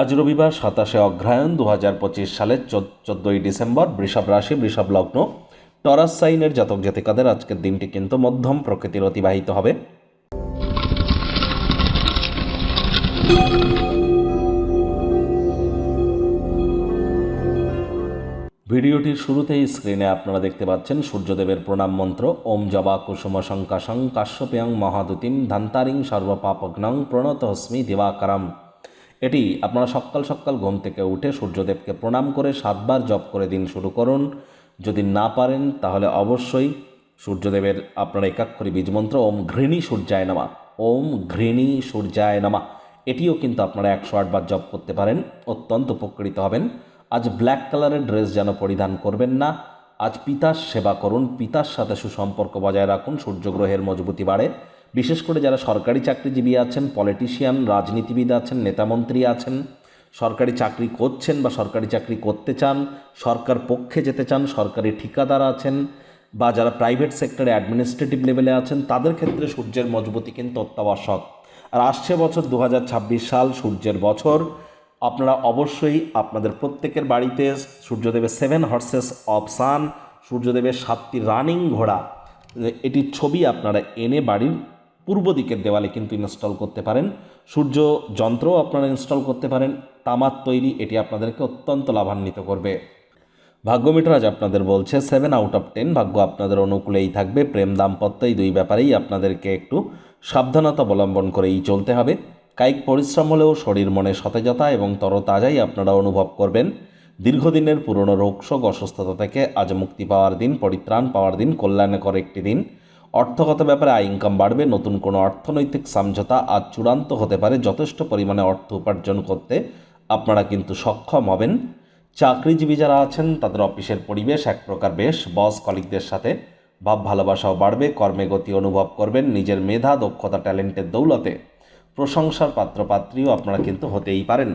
আজ রবিবার সাতাশে অগ্রহায়ণ দু হাজার পঁচিশ সালের চোদ্দোই ডিসেম্বর বৃষভ রাশি, বৃষভ লগ্ন। টরাস সাইনের জাতক জাতিকাদের আজকের দিনটি কিন্তু মধ্যম প্রকৃতির অতিবাহিত হবে। ভিডিওটির শুরুতেই স্ক্রিনে আপনারা দেখতে পাচ্ছেন সূর্যদেবের প্রণাম মন্ত্র। ওম জবা কুসুম শঙ্কাশং কাশ্যপেয়ং মহাদুতিম ধান্তারিং সর্বপাপগ্নং প্রণত হস্মি দিবাকারম। এটি আপনারা সকাল সকাল ঘুম থেকে উঠে সূর্যদেবকে প্রণাম করে সাতবার জপ করে দিন শুরু করুন। যদি না পারেন, তাহলে অবশ্যই সূর্যদেবের আপনার একাক্ষরী বীজমন্ত্র ওম ঘৃণী সূর্যায় নামা। ওম ঘৃণী সূর্যায় নামা। এটিও কিন্তু আপনারা একশো আটবার জপ করতে পারেন, অত্যন্ত উপকৃত হবেন। আজ ব্ল্যাক কালারের ড্রেস যেন পরিধান করবেন না। আজ পিতার সেবা করুন, পিতার সাথে সুসম্পর্ক বজায় রাখুন, সূর্যগ্রহের মজবুতি বাড়ে। বিশেষ করে যারা সরকারি চাকরিজীবী আছেন পলিটিশিয়ান রাজনীতিবিদ আছেন, নেতামন্ত্রী আছেন, সরকারি চাকরি করছেন বা সরকারি চাকরি করতে চান, সরকার পক্ষে যেতে চান, সরকারি ঠিকাদার আছেন বা যারা প্রাইভেট সেক্টরে অ্যাডমিনিস্ট্রেটিভ লেভেলে আছেন, তাদের ক্ষেত্রে সূর্যের মজবুতি কিন্তু অত্যাবশ্যক। আর আসছে বছর দু হাজার ছাব্বিশ সাল, সূর্যের বছর। আপনারা অবশ্যই আপনাদের প্রত্যেকের বাড়িতে সূর্যদেবের সেভেন হর্সেস অফ সান সূর্যদেবের সাতটি রানিং ঘোড়া, এটির ছবি আপনারা এনে বাড়ির পূর্ব দিকের দেওয়ালে কিন্তু ইনস্টল করতে পারেন। সূর্য যন্ত্রও আপনারা ইনস্টল করতে পারেন। তামার তৈরি, এটি আপনাদেরকে অত্যন্ত লাভান্বিত করবে। ভাগ্যমিটার আজ আপনাদের বলছে সেভেন আউট অফ টেন ভাগ্য আপনাদের অনুকূলেই থাকবে। প্রেম দাম্পত্য এই দুই ব্যাপারেই আপনাদেরকে একটু সাবধানতা অবলম্বন করেই চলতে হবে। কায়িক পরিশ্রম হলেও শরীর মনে সতেজতা এবং তরতাজাই আপনারা অনুভব করবেন। দীর্ঘদিনের পুরনো রোগশোক অসুস্থতা থেকে আজ মুক্তি পাওয়ার দিন, পরিত্রাণ পাওয়ার দিন, কল্যাণকর একটি দিন। অর্থগত ব্যাপারে আয় ইনকাম বাড়বে, নতুন কোনো অর্থনৈতিক সমঝোতা আজ চূড়ান্ত হতে পারে, যথেষ্ট পরিমাণে অর্থ উপার্জন করতে আপনারা কিন্তু সক্ষম হবেন। চাকরিজীবী যারা আছেন, তাদের অফিসের পরিবেশ এক প্রকার বেশ বস কলিকদের সাথে ভাব ভালোবাসাও বাড়বে, কর্মে গতি অনুভব করবেন, নিজের মেধা, দক্ষতা, ট্যালেন্টের দৌলতে। প্রশংসার পাত্রপাত্রীও আপনারা কিন্তু হতেই পারেন।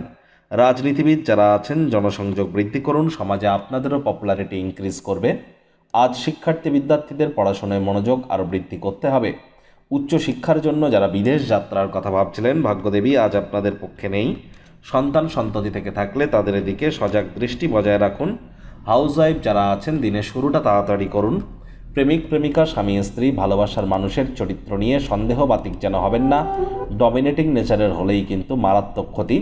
রাজনীতিবিদ যারা আছেন, জনসংযোগ বৃদ্ধি করুন, সমাজে আপনাদেরও পপুলারিটি ইনক্রিজ করবে। আজ শিক্ষার্থী বিদ্যার্থীদের পড়াশোনায় মনোযোগ আরও বৃদ্ধি করতে হবে। উচ্চ শিক্ষার জন্য যারা বিদেশ যাত্রার কথা ভাবছিলেন, ভাগ্যদেবী, আজ আপনাদের পক্ষে নেই। সন্তান সন্ততি থেকে থাকলে তাদের এদিকে সজাগ দৃষ্টি বজায় রাখুন। হাউস ওয়াইফ যারা আছেন, দিনের শুরুটা তাড়াতাড়ি করুন। প্রেমিক, প্রেমিকা, স্বামী, স্ত্রী, ভালোবাসার মানুষের চরিত্র নিয়ে সন্দেহ বাতিক যেন হবেন না। ডমিনেটিং নেচারের হলেই কিন্তু মারাত্মক ক্ষতি।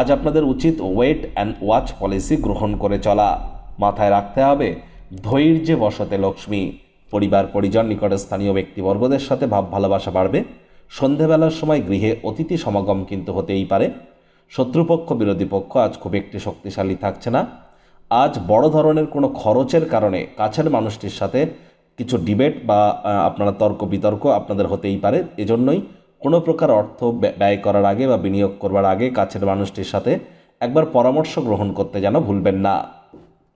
আজ আপনাদের উচিত ওয়েট অ্যান্ড ওয়াচ পলিসি গ্রহণ করে চলা। মাথায় রাখতে হবে ধৈর্যে বসতে লক্ষ্মী, পরিবার, পরিজন নিকটে স্থানীয় ব্যক্তিবর্গদের সাথে ভাব ভালোবাসা বাড়বে। সন্ধেবেলার সময় গৃহে অতিথি সমাগম কিন্তু হতেই পারে। শত্রুপক্ষ, বিরোধী পক্ষ আজ খুব একটি শক্তিশালী থাকছে না। আজ বড় ধরনের কোনো খরচের কারণে কাছের মানুষটির সাথে কিছু ডিবেট বা আপনারা তর্ক বিতর্ক আপনাদের হতেই পারে। এজন্যই কোনো প্রকার অর্থ ব্যয় করার আগে বা বিনিয়োগ করবার আগে কাছের মানুষটির সাথে একবার পরামর্শ গ্রহণ করতে যেন ভুলবেন না।